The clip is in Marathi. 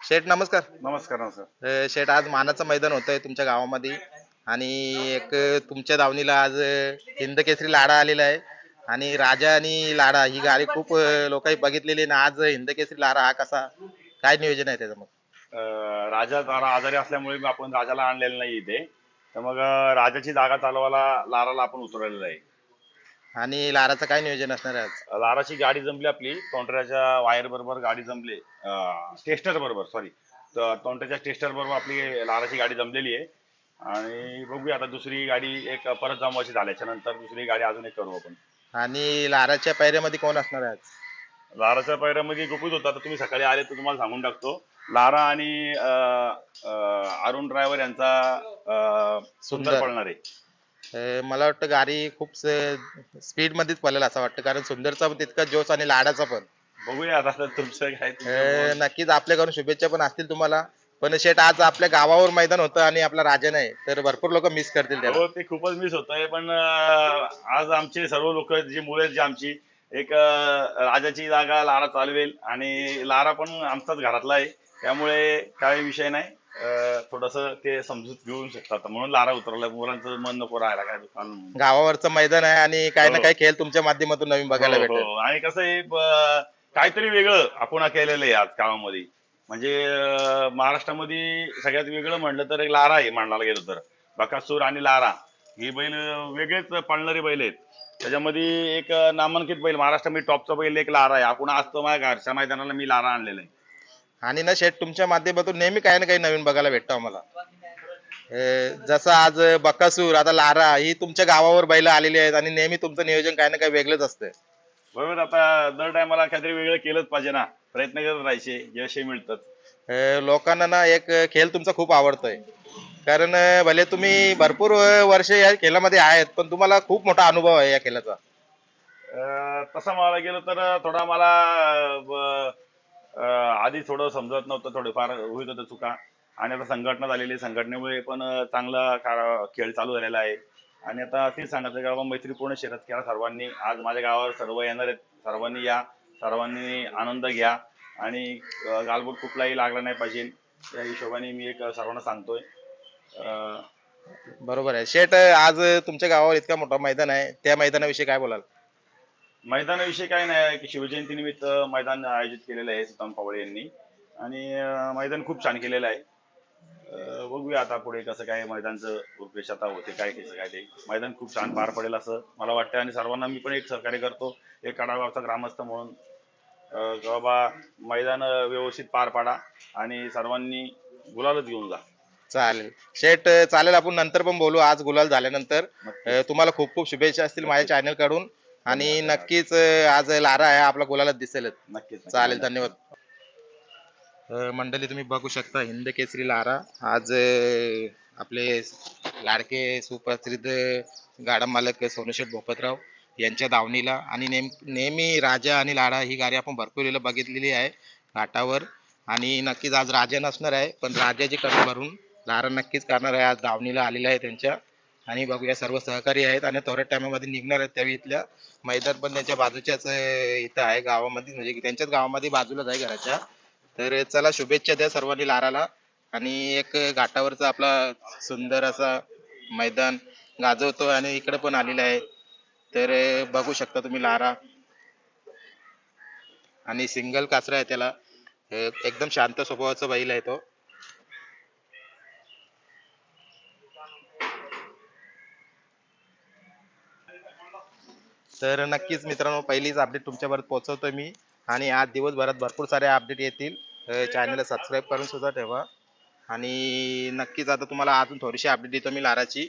शेठ नमस्कार. नमस्कार ना सर अ, शेठ आज मानाचं मैदान होतंय तुमच्या गावामध्ये आणि एक तुमच्या दावणीला आज हिंद केसरी लाडा आलेला आहे आणि राजा आणि लाडा ही गाडी खूप लोकांनी बघितलेली आहे आणि आज हिंद केसरी लाडा हा कसा काय नियोजन आहे त्याचं मग अं, राजा जरा आजारी असल्यामुळे आपण राजाला आणलेलं नाही इथे. तर मग अं, राजाची जागा चालवायला लाराला आपण उतरवलेलं आहे. आणि लाराचं काय नियोजन असणार आहे आज? लाराची गाडी जमली आपली. तोंटऱ्याच्या वायर बरोबर गाडी जमली. टेस्टर बरोबर सॉरी तोंटऱ्याच्या टेस्टर बरोबर आपली लाराची गाडी जमलेली आहे. आणि बघूया आता दुसरी गाडी एक परत जमवायची झाल्याच्यानंतर दुसरी गाडी अजून एक करू आपण. आणि लाराच्या पायऱ्यामध्ये कोण असणार आहे आज? लाराच्या पायऱ्यामध्ये गुपित होता तर तुम्ही सकाळी आले तर तुम्हाला सांगून टाकतो. लारा आणि अं, अं, अरुण ड्रायव्हर यांचा अं, सुंदर. सुंदर. पळणार. आहे अ, मला वाटतं गाडी खूप स्पीड मध्येच पळेल असं वाटतं. कारण सुंदरचा पण तितका जोश आणि लाडाचा पण. बघूया आता तुमचं काय अ, तुमचं नक्कीच आपल्याकडून शुभेच्छा पण असतील तुम्हाला. पण शेट आज आपल्या गावावर मैदान होतं आणि आपला राजा नाही तर भरपूर लोक मिस करतील त्याला. हो ते खूपच मिस होत आहे पण अं, आज आमचे सर्व लोक जी मुळे जी आमची एक राजाची जागा लारा चालवेल आणि लारा पण आमचाच घरातला आहे. त्यामुळे काही विषय नाही. थोडस ते समजूत घेऊ शकतात. म्हणून लारा उतरला मुलांचं मन नको राहायला काय दुकान. गावावरचं मैदान आहे आणि काही ना हो. काही खेळ तुमच्या माध्यमातून नवीन बघायला हो, हो. आणि कसं आहे काहीतरी वेगळं आपण केलेलं आहे आज गावामध्ये म्हणजे महाराष्ट्रामध्ये सगळ्यात वेगळं म्हणलं तर एक लारा आहे मांडला गेलं तर. बकासूर आणि लारा. ही बैल वेगळेच पळणारी बैल आहेत. त्याच्यामध्ये एक नामांकित बैल महाराष्ट्रामध्ये टॉपचा बैल एक लारा आहे. आपण तर माझ्या घरच्या मैदानाला मी लारा आणलेला आहे. आणि ना शेट तुमच्या माध्यमातून नेहमी काही ना काही नवीन बघायला भेटतं आम्हाला. अ, जसं आज बकासूर आता लारा ही तुमच्या गावावर बैल आलेली आहेत आणि नेहमी तुमचं नियोजन काही ना काही वेगळंच असतं बरोबर आता दर टायमाला काहीतरी वेगळं केलंच पाहिजे ना. प्रयत्न करत राहायचे यशही मिळतात. अ, लोकांना ना एक खेळ तुमचा खूप आवडतोय. कारण भले तुम्ही भरपूर वर्ष या खेळामध्ये आहेत पण तुम्हाला खूप मोठा अनुभव आहे या खेळाचा. अं, तसं म्हणायला गेलं तर थोडा मला ब- अं, आधी थोडं समजत नव्हतं थोडेफार होत होतं चुका. आणि आता संघटना झालेली आहे संघटनेमुळे पण अं, चांगला का- खेळ चालू झालेला आहे. आणि आता तेच सांगायचं की बाबा मैत्रीपूर्ण शर्यत खेळा सर्वांनी आज माझ्या गावावर सर्व येणार आहेत. सर्वांनी या सर्वांनी आनंद घ्या. आणि अं, गालबोट कुठलाही लागला नाही पाहिजे. या हिशोबाने मी एक सर्वांना सांगतोय. अं, बरोबर आहे. शेट आज तुमच्या गावावर इतका मोठा मैदान आहे. त्या मैदानाविषयी काय बोलाल? मैदानाविषयी काय नाही की शिवजयंती निमित्त मैदान आयोजित केलेलं आहे सुताम पावळे यांनी. आणि अं, मैदान खूप छान केलेलं आहे. अं, बघूया आता पुढे कसं काय मैदानचं रूपरेष आता होते काय कसं काय ते मैदान खूप छान पार पडेल असं मला वाटतं आणि सर्वांना मी पण एक सहकार्य करतो. एक काडागावचा ग्रामस्थ म्हणून अं, की बाबा मैदान व्यवस्थित पार पाडा. आणि सर्वांनी गुलालच घेऊन जा. चालेल. शेट चालेल आपण नंतर पण बोलू. आज गुलाल झाल्यानंतर. अ, तुम्हाला खूप खूप शुभेच्छा असतील माझ्या चॅनलकडून आणि नक्कीच अ, आज लारा आहे आपला गुलालच दिसेलच. नक्कीच चालेल धन्यवाद. अ, मंडळी तुम्ही बघू शकता हिंद केसरी लारा. आज अ, आपले लाडके सुप्रसिद्ध गाडा मालक सोनुशेठ भोपतराव यांच्या दावणीला. आणि नेम नेहमी राजा आणि लाडा ही गाडी आपण भरपूर वेळेला बघितलेली आहे घाटावर. आणि नक्कीच आज राजा नसणार आहे पण राजाची कमी भरून लारा नक्कीच करणार आहे. आज दावणीला आलेला आहे त्यांच्या. आणि बघूया सर्व सहकारी आहेत आणि थोड्या टायमामध्ये निघणार आहेत त्यावेळी इथल्या. मैदान पण त्यांच्या बाजूच्याच इथं आहे गावामध्ये. म्हणजे त्यांच्याच गावामध्ये बाजूलाच आहे घराच्या. तर चला शुभेच्छा द्या सर्वांनी लाराला आणि एक घाटावरचा आपला सुंदर असा मैदान गाजवतो आणि इकडे पण आलेला आहे. तर बघू शकता तुम्ही लारा. आणि सिंगल कासरा आहे त्याला. एकदम शांत स्वभावाचा बैल आहे तो. तर नक्कीच मित्रांनो पहिलीच अपडेट तुमच्यापर्यंत पोहोचवतोय मी. आणि आज दिवसभरात भरपूर सारे अपडेट येतील. चॅनलला सबस्क्राईब करून सुद्धा ठेवा. आणि नक्कीच आता तुम्हाला अजून थोडीशी अपडेट देतो मी लाराची.